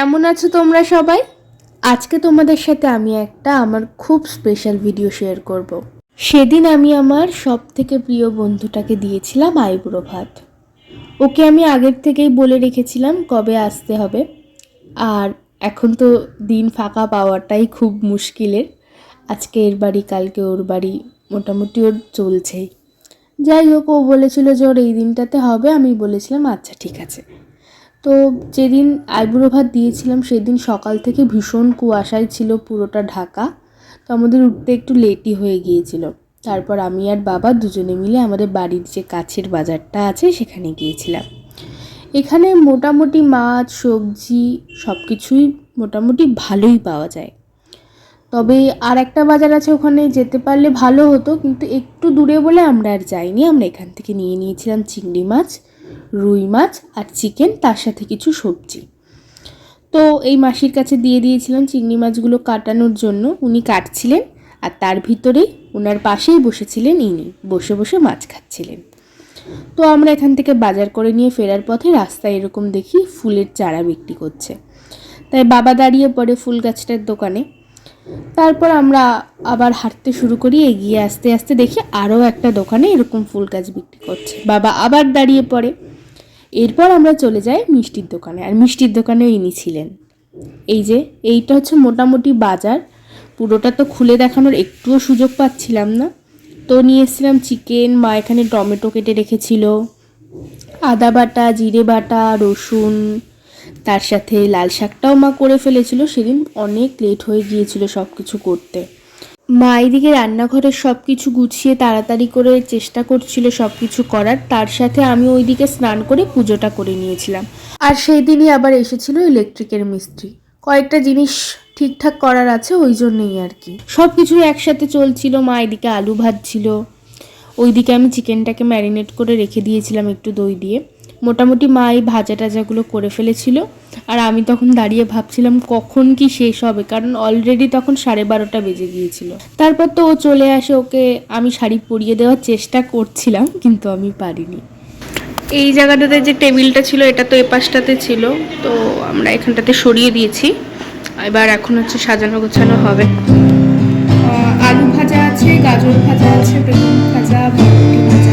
কেমন আছো তোমরা সবাই? আজকে তোমাদের সাথে আমি একটা আমার খুব স্পেশাল ভিডিও শেয়ার করব। সেদিন আমি আমার সব থেকে প্রিয় বন্ধুটাকে দিয়েছিলাম আইবুড়ো ভাত। ওকে আমি আগের থেকেই বলে রেখেছিলাম কবে আসতে হবে। আর এখন তো দিন ফাঁকা পাওয়াটাই খুব মুশকিলের। আজকে এর বাড়ি, কালকে ওর বাড়ি, মোটামুটি ওর চলছেই। যাই হোক, ও বলেছিল যে ওর এই দিনটাতে হবে। আমি বলেছিলাম আচ্ছা ঠিক আছে। তো যেদিন আইবুড়ো ভাত দিয়েছিলাম, সেদিন সকাল থেকে ভীষণ কুয়াশায় ছিল পুরোটা ঢাকা। তো আমাদের উঠতে একটু লেটই হয়ে গিয়েছিল। তারপর আমি আর বাবা দুজনে মিলে আমাদের বাড়ির যে কাছের বাজারটা আছে, সেখানে গিয়েছিলাম। এখানে মোটামুটি মাছ, সবজি সব কিছুই মোটামুটি ভালোই পাওয়া যায়। তবে আর একটা বাজার আছে ওখানে, যেতে পারলে ভালো হতো, কিন্তু একটু দূরে বলে আমরা আর যাইনি। আমরা এখান থেকে নিয়ে নিয়েছিলাম চিংড়ি মাছ। রুই মাছ আর চিকেন, তার সাথে কিছু সবজি। তো এই মাসির কাছে দিয়ে দিয়েছিলাম চিংড়ি মাছগুলো কাটানোর জন্য। উনি কাটছিলেন আর তার ভিতরেই ওনার পাশেই বসেছিলেন ইনি। বসে বসে মাছ খাচ্ছিলেন। তো আমরা এখান থেকে বাজার করে নিয়ে ফেরার পথে রাস্তায় এরকম দেখি ফুলের চারা বিক্রি করছে। তাই বাবা দাঁড়িয়ে পড়ে ফুল গাছটার দোকানে। তারপর আমরা আবার হাঁটতে শুরু করি, এগিয়ে আস্তে আস্তে দেখি আরও একটা দোকানে এরকম ফুল গাছ বিক্রি করছে। বাবা আবার দাঁড়িয়ে পড়ে। এরপর আমরা চলে যাই মিষ্টির দোকানে। আর মিষ্টির দোকানেও ইনি ছিলেন। এই যে, এইটা হচ্ছে মোটামুটি বাজার। পুরোটা তো খুলে দেখানোর একটুও সুযোগ পাচ্ছিলাম না। তো নিয়ে এসেছিলাম চিকেন, মা এখানে টমেটো কেটে রেখেছিল। আদা বাটা, জিরে বাটা, রসুন তার সাথে লাল শাকটাও মা করে ফেলেছিল সেদিন। অনেক লেট হয়ে গিয়েছিল সব কিছু করতে। মা এদিকে রান্নাঘরের সব কিছু গুছিয়ে তাড়াতাড়ি করে চেষ্টা করছিল সব কিছু করার। তার সাথে আমি ওইদিকে স্নান করে পুজোটা করে নিয়েছিলাম। আর সেই দিনই আবার এসেছিল ইলেকট্রিকের মিস্ত্রি। কয়েকটা জিনিস ঠিকঠাক করার আছে ওই জন্যই আর কি। সব কিছুই একসাথে চলছিল, মা এদিকে আলু ভাজছিল। ওইদিকে আমি চিকেনটাকে ম্যারিনেট করে রেখে দিয়েছিলাম একটু দই দিয়ে। মোটামুটি মা এই ভাজা টাজাগুলো করে ফেলেছিল। আর আমি তখন দাঁড়িয়ে ভাবছিলাম কখন কি শেষ হবে, কারণ অলরেডি তখন সাড়ে বারোটা বেজে গিয়েছিল। তারপর তো ও চলে আসে, ওকে আমি শাড়ি পরিয়ে দেওয়ার চেষ্টা করছিলাম, কিন্তু আমি পারিনি। এই জায়গাটাতে যে টেবিলটা ছিল, এটা তো এপাশটাতে ছিল, তো আমরা এখানটাতে সরিয়ে দিয়েছি। এবার এখন হচ্ছে সাজানো গোছানো হবে। আলু ভাজা আছে, গাজর ভাজা আছে, বেগুন ভাজা ভাজা।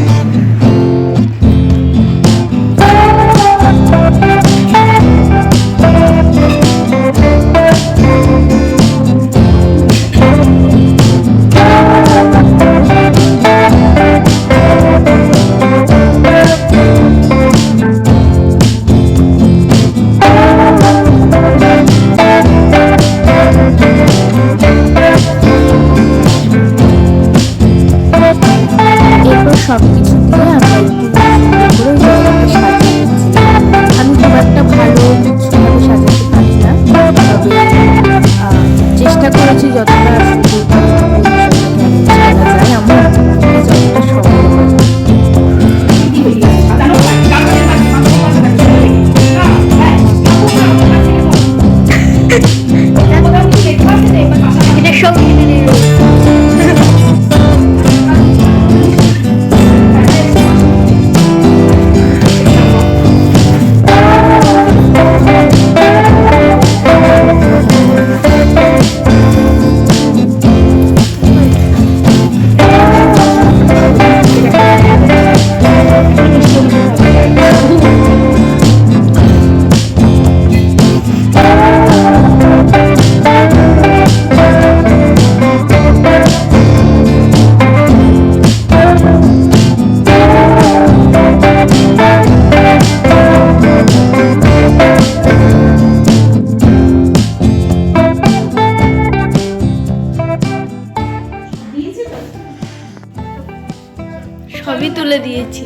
সবই তুলে দিয়েছি।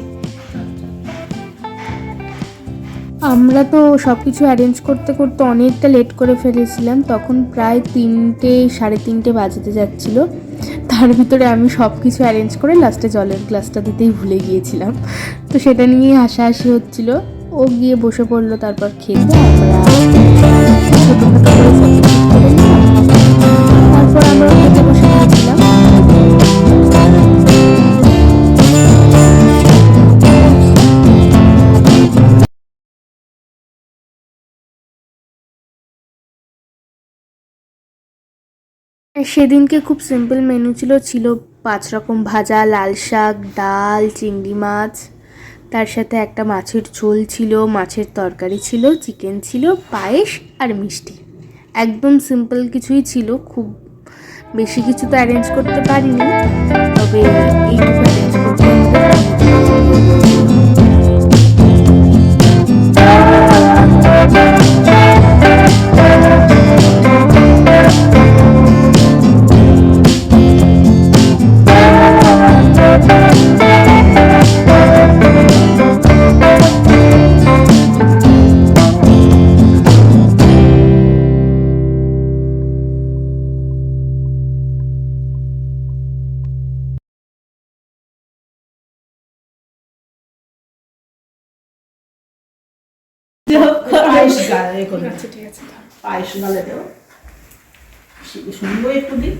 আমরা তো সব কিছু অ্যারেঞ্জ করতে করতে অনেকটা লেট করে ফেলেছিলাম, তখন প্রায় তিনটে, সাড়ে তিনটে বাজতে যাচ্ছিল। তার ভিতরে আমি সব কিছু অ্যারেঞ্জ করে লাস্টে জলের গ্লাসটা দিতেই ভুলে গিয়েছিলাম। তো সেটা নিয়েই হাসাহাসি হচ্ছিল। ও গিয়ে বসে পড়ল, তারপর খেতে আমরা সেদিনকে খুব সিম্পল মেনু ছিল ছিল পাঁচ রকম ভাজা, লাল শাক, ডাল, চিংড়ি মাছ। তার সাথে একটা মাছের ঝোল ছিল, মাছের তরকারি ছিল চিকেন ছিল, পায়েস আর মিষ্টি। একদম সিম্পল কিছুই ছিল, খুব বেশি কিছু তো অ্যারেঞ্জ করতে পারিনি, তবে এইটুকু অ্যারেঞ্জ করতে পায়েস আচ্ছা ঠিক আছে পায়েস গালে দেবো শুনব একটু দিন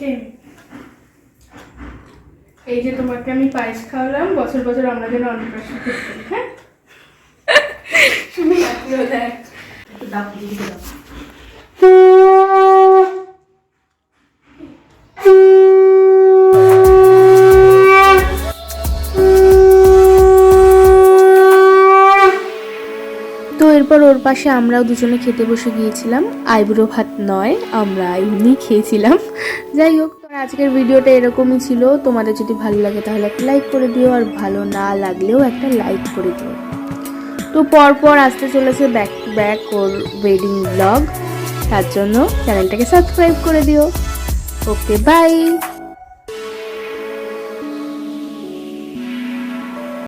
এই যে তোমাকে আমি পায়েস খাওয়ালাম বছর বছর আমরা যেন অন্নপ্রাশন করতে হ্যাঁ? তুমি একটু দাও এরপর ওর পাশে আমরাও দুজনে খেতে বসে গিয়েছিলাম। আইবুড়ো ভাত নয়, আমরা এমনি খেয়েছিলাম। যাই হোক আজকের ভিডিওটা এরকমই ছিল। তোমাদের যদি ভালো লাগে তাহলে একটা লাইক করে দিও, আর ভালো না লাগলেও একটা লাইক করে দিও। তো পরপর আসতে চলেছে ব্যাক টু ব্যাক ওর ওয়েডিং ব্লগ তার জন্য চ্যানেলটাকে সাবস্ক্রাইব করে দিও। Okay bye